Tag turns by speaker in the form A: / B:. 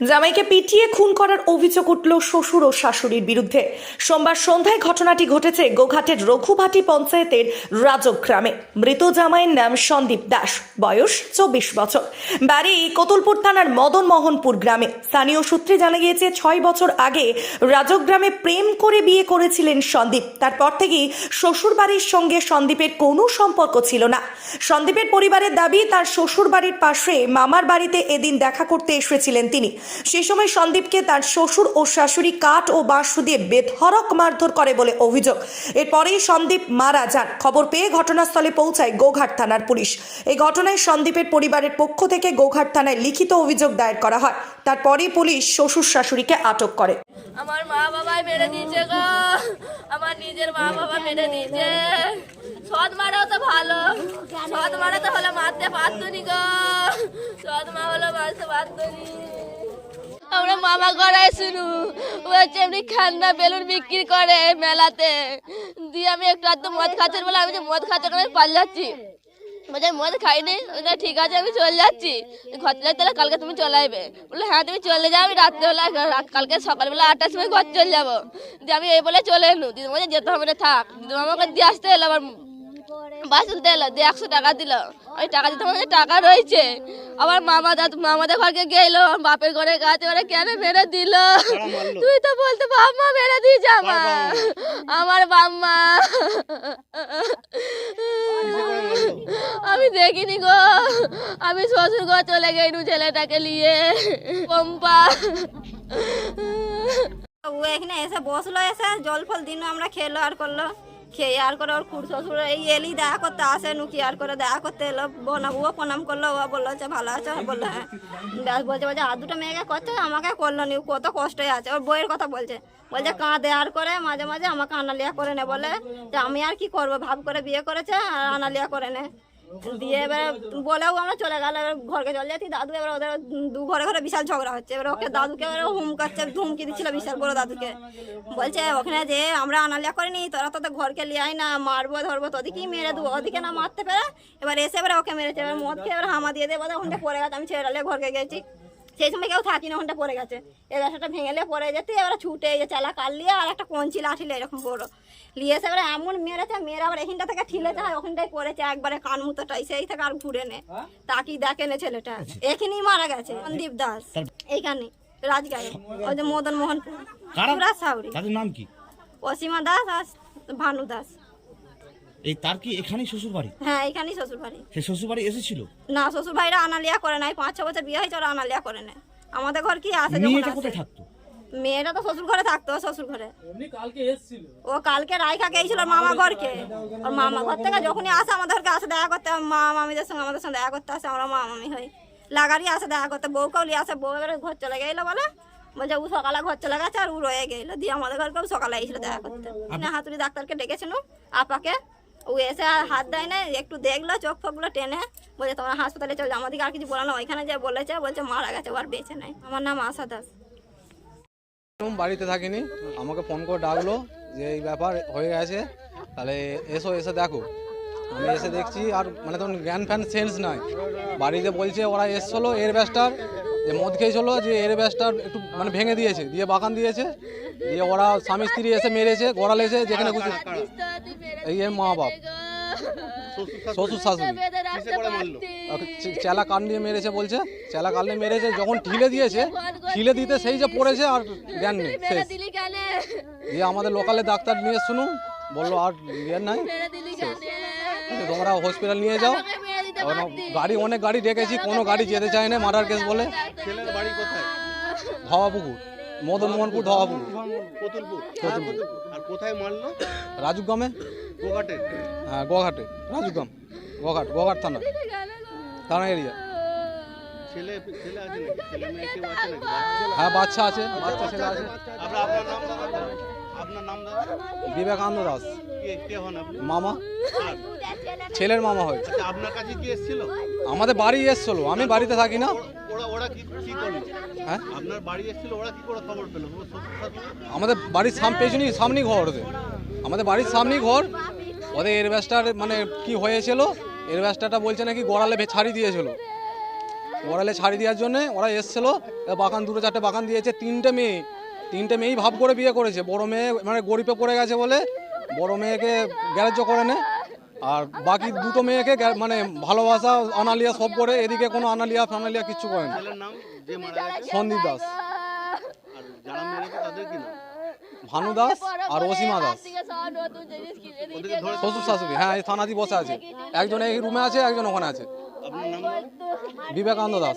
A: জামাইকে পিটিয়ে খুন করার অভিযোগ উঠল শ্বশুর ও শাশুড়ির বিরুদ্ধে। সোমবার সন্ধ্যায় ঘটনাটি ঘটেছে গোঘাটের রঘুভাটি পঞ্চায়েতের রাজক গ্রামে। মৃত জামাইয়ের নাম সন্দীপ দাস, বয়স চব্বিশ বছর। বাড়ি কতুলপুর থানার মদন মোহনপুর গ্রামে। স্থানীয় সূত্রে জানা গিয়েছে, ছয় বছর আগে রাজক গ্রামে প্রেম করে বিয়ে করেছিলেন সন্দীপ। তারপর থেকেই শ্বশুর বাড়ির সঙ্গে সন্দীপের কোনো সম্পর্ক ছিল না। সন্দীপের পরিবারের দাবি, তার শ্বশুর বাড়ির পাশে মামার বাড়িতে এদিন দেখা করতে এসেছিলেন তিনি। সেই সময় সন্দীপকে তার শ্বশুর ও শাশুড়ি কাঠ ও বাঁশ দিয়ে বেধড়ক মারধর করে বলে অভিযোগ। এরপরেই সন্দীপ মারা যান। খবর পেয়ে ঘটনাস্থলে পৌঁছায় গোঘাট থানার পুলিশ। এই ঘটনায় সন্দীপের পরিবারের পক্ষ থেকে গোঘাট থানায় লিখিত অভিযোগ দায়ের করা হয়। তারপরেই পুলিশ শ্বশুর শাশুড়িকে আটক করে।
B: আমার মা বাবাই মেরে দিয়েছে গো। আমার নিজের মা বাবা মেরে দিয়েছে। সৎ মারাও তো ভালো। সৎ মারা তো হলে মারতে পারতো নি গো। সৎ মা হলে মারতে পারতো নি। আমরা মামা গড়ায় শুরু হচ্ছে এমনি খান্না বেলুন বিক্রি করে মেলাতে। দিয়ে আমি একটু আধটু মদ খাচ্ছেন বলে আমি যে মদ খাচ্ছে আমি পাল্লাচ্ছি বলছে মদ খাইনি। বলছে, ঠিক আছে আমি চলে যাচ্ছি। ঘর চলে তাহলে কালকে তুমি চলে আসবে বলল হ্যাঁ তুমি চলে যাও আমি রাত্রেবেলা কালকে সকালবেলা আটটার সময় ঘর চলে যাব। দিয়ে আমি এই বলে চলে এলু দিদি বলছে যেতে হবে না থাক। দিদি আমাকে দিয়ে আসতে এলো আমার বাস তুলতে এলো দিয়ে একশো টাকা দিল। ওই টাকা দিতে কাছে টাকা রয়েছে। আবার মামা দাদু মামাদের ঘরকে গেলো আমার বাপের ঘরে গাছে ওরা কেন মেরে দিল? তুই তো বলতে বাম্মা মেরে দিয়েছে আমার। আমার বাম্মা। আমি দেখিনি গো। আমি শ্বশুর ঘর চলে গেলু ছেলেটাকে নিয়ে। পম্পা।
C: ও এখানে এসে বসল এসে জল ফল দিন আমরা খেলো আর করল। খেয়ে আর করে ওর খুড় শ্বশুর এই এলি দেখা করতে আসে, নুকি আর করে দেখা করতে এলো। বোনা ও প্রণাম করল, ও বলল যে ভালো আছে? বলল হ্যাঁ। ব্যাস বলছে বলছে, আর দুটো মেয়েকে করছে? আমাকে করল নি, কত কষ্টই আছে। ওর বইয়ের কথা বলছে। বলছে, কাঁদে আর করে, মাঝে মাঝে আমাকে আনালিয়া করে নে বলে যে, আমি আর কি করব? ভাব করে বিয়ে করেছে, আর আনালিয়া করে নে। দিয়ে এবার বলেও আমরা চলে গেল এবার ঘরকে চলে যাচ্ছি দাদু এবার ওদের দু ঘরে ঘরে বিশাল ঝগড়া হচ্ছে। এবার ওকে দাদুকে এবার হুমকাচ্ছে, ধুমকি দিচ্ছিল বিশাল বড় দাদুকে। বলছে, ওখানে যে আমরা আনালিয়া করিনি, তোরা তোদের ঘরকে লিয়ে আয় না, মারবো, ধরবো তোদিকেই মেরে দেবো। ওদিকে না মারতে পেরে এবার এসে এবার ওকে মেরেছে। এবার মদ খেয়ে এবার হামা দিয়ে দেবো। ওখানটা পড়ে গেছে, আমি ছেড়ে ডালে ঘরকে গেছি। সেই সময় কেউ থাকি না ওখানটা পড়ে গেছে। এই রাস্তাটা ভেঙেলে পড়ে যেতে এবার ছুটে এই যে চালা কাটলিয়ে আর একটা কঞ্চি লাঠিলে এরকম বড়। লিয়ে এসে এবার এমন মেরেছে মেরে আবার এখানটা থেকে ঠিলেতে হয় ওখানটায় পড়েছে একবারে কান মুতোটাই সেই থেকে আর ঘুরে নে। তাকি দেখে নে ছেলেটা? এখানেই মারা গেছে সন্দীপ দাস। এইখানে রাজগাঁয়ে ওই যে মদন মোহনপুর সাউরি।
D: তাদের নাম কি?
C: অসীমা দাস আর ভানু দাস।
D: এই তার কি এখানেই শ্বশুর বাড়ি
C: হ্যাঁ এখানেই শ্বশুর বাড়ি
D: সে শ্বশুর বাড়ি এসেছিল?
C: না শ্বশুর ভাইরা আনালিয়া করে নাই পাঁচ ছ বছর বিয়ে হয়েছে ওরা আনালিয়া করে নেয়। আমাদের ঘর কি আসে যখন
D: মেয়েটা কোথায় থাকতো?
C: মেয়েটা তো শ্বশুর ঘরে থাকতো শ্বশুর ঘরে ও কালকে রাইখা গেছিল ওর মামা ঘরকে। ওর মামা ঘর থেকে যখনই আসে আমাদের ঘরকে আসে দেখা করতে মা মামিদের সঙ্গে আমাদের সঙ্গে দেখা করতে আসে আমরা মা মামি হই। লাগারই আসে দেখা করতে বউকেও লিয়ে আসে বউ এবারে ঘর চলে গেলো বলে বলছে ও সকালে ঘর চলে গেছে আর ও রয়ে গেল। দিয়ে আমাদের ঘরকেও সকালে এসেছিল দেখা করতে। না হাতুড়ি ডাক্তারকে ডেকেছিল আপাকে ও এসে আর হাত দেয় না একটু দেখল, চোখ ফোকগুলো টেনে, বলছে, তোমরা হাসপাতালে চলে আমাদেরকে আর কিছু বলো না। ওইখানে যে বলেছে, বলছে, মারা গেছে আর বেঁচে নাই। আমার নাম আশা দাস।
E: বাড়িতে থাকিনি। আমাকে ফোন করে ডাকলো যে, এই ব্যাপার হয়ে গেছে, তাহলে এসো, এসে দেখো। আমি এসে দেখছি, আর মানে তখন জ্ঞান ফ্যান সেন্স নাই। বাড়িতে বলছে, ওরা এসছিলো, এর ব্যাসটার যে মদ খেয়েছিল যে এর ব্যাসটা একটু মানে ভেঙে দিয়েছে দিয়ে বাগান দিয়েছে দিয়ে ওরা স্বামী স্ত্রী এসে মেরেছে গড়াল এসে যেখানে খুশি এই এর মা বাপ। শ্বশুর শাশুড়ি। চেলা কান দিয়ে মেরেছে বলছে চেলা কান দিয়ে মেরেছে যখন ঠিলে দিয়েছে ঠিলে দিতে সেই যে পড়েছে আর জ্ঞান নেই শেষ। দিয়ে আমাদের লোকালে ডাক্তার নিয়ে শুনুন বলল আর জ্ঞান নাই তো তোমরা হসপিটাল নিয়ে যাও। গাড়ি অনেক গাড়ি ডেকেছি কোনো গাড়ি যেতে চায় না মার্ডার কেস বলে।
F: ছেলের বাড়ি কোথায়?
E: ধওয়াপুকুর মদন মোহনপুর ধওয়াপুকুর
F: কতুলপুর।
E: কতুলপুর।
F: আর কোথায় মারলো?
E: রাজুগ্রামে
F: গোঘাটে।
E: হ্যাঁ গোঘাটে। রাজুগ্রাম গোঘাট গোঘাট থানা। থানা এরিয়া? হ্যাঁ বাচ্চা আছে বাচ্চা ছেলে আছে।
F: আপনার আপনার নাম দাদা? আপনার নাম দাদা?
E: বিবেকানন্দ দাস।
F: কে কে হন আপনি?
E: মামা। ছেলের মামা হয়
F: আচ্ছা আপনার কাছে কি এসেছিল?
E: আমাদের বাড়ি এসছিল আমি বাড়িতে থাকি না।
F: ওরা ওরা কি কি করল?
E: হ্যাঁ?
F: আপনার বাড়ি এসেছিল ওরা কি করে খবর পেল? ও শ্বশুর শাশুড়ি?
E: আমাদের বাড়ির সাম পেছনেই সামনেই ঘর ওদের। আমাদের বাড়ির সামনেই ঘর। ওদের এর ব্যাসটার মানে কি হয়েছিল? এর ব্যাসটাটা বলছে নাকি গড়ালে ছাড়ি দিয়েছিল। বড়ালে ছাড়ি দেওয়ার জন্য ওরা এসছিল। বাগান দুটো চারটে বাগান দিয়েছে তিনটে মেয়ে। তিনটে মেয়েই ভাব করে বিয়ে করেছে। বড় মেয়ে মানে গরিবে পড়ে গেছে বলে বড় মেয়েকে গ্যারেজ করে নেয় আর বাকি দুটো মেয়েকে গ্যা- মানে ভালোবাসা আনালিয়া সব করে এদিকে কোনো আনালিয়া ফানালিয়া কিচ্ছু করে না।
F: ছেলের নাম যে মারা গেছে?
E: সন্দীপ দাস। ভানু দাস আর অসীমা দাস। শ্বশুর শাশুড়ি হ্যাঁ এই থানাদি বসে আছে। একজন এই রুমে আছে একজন ওখানে আছে। বিবেকানন্দ দাস।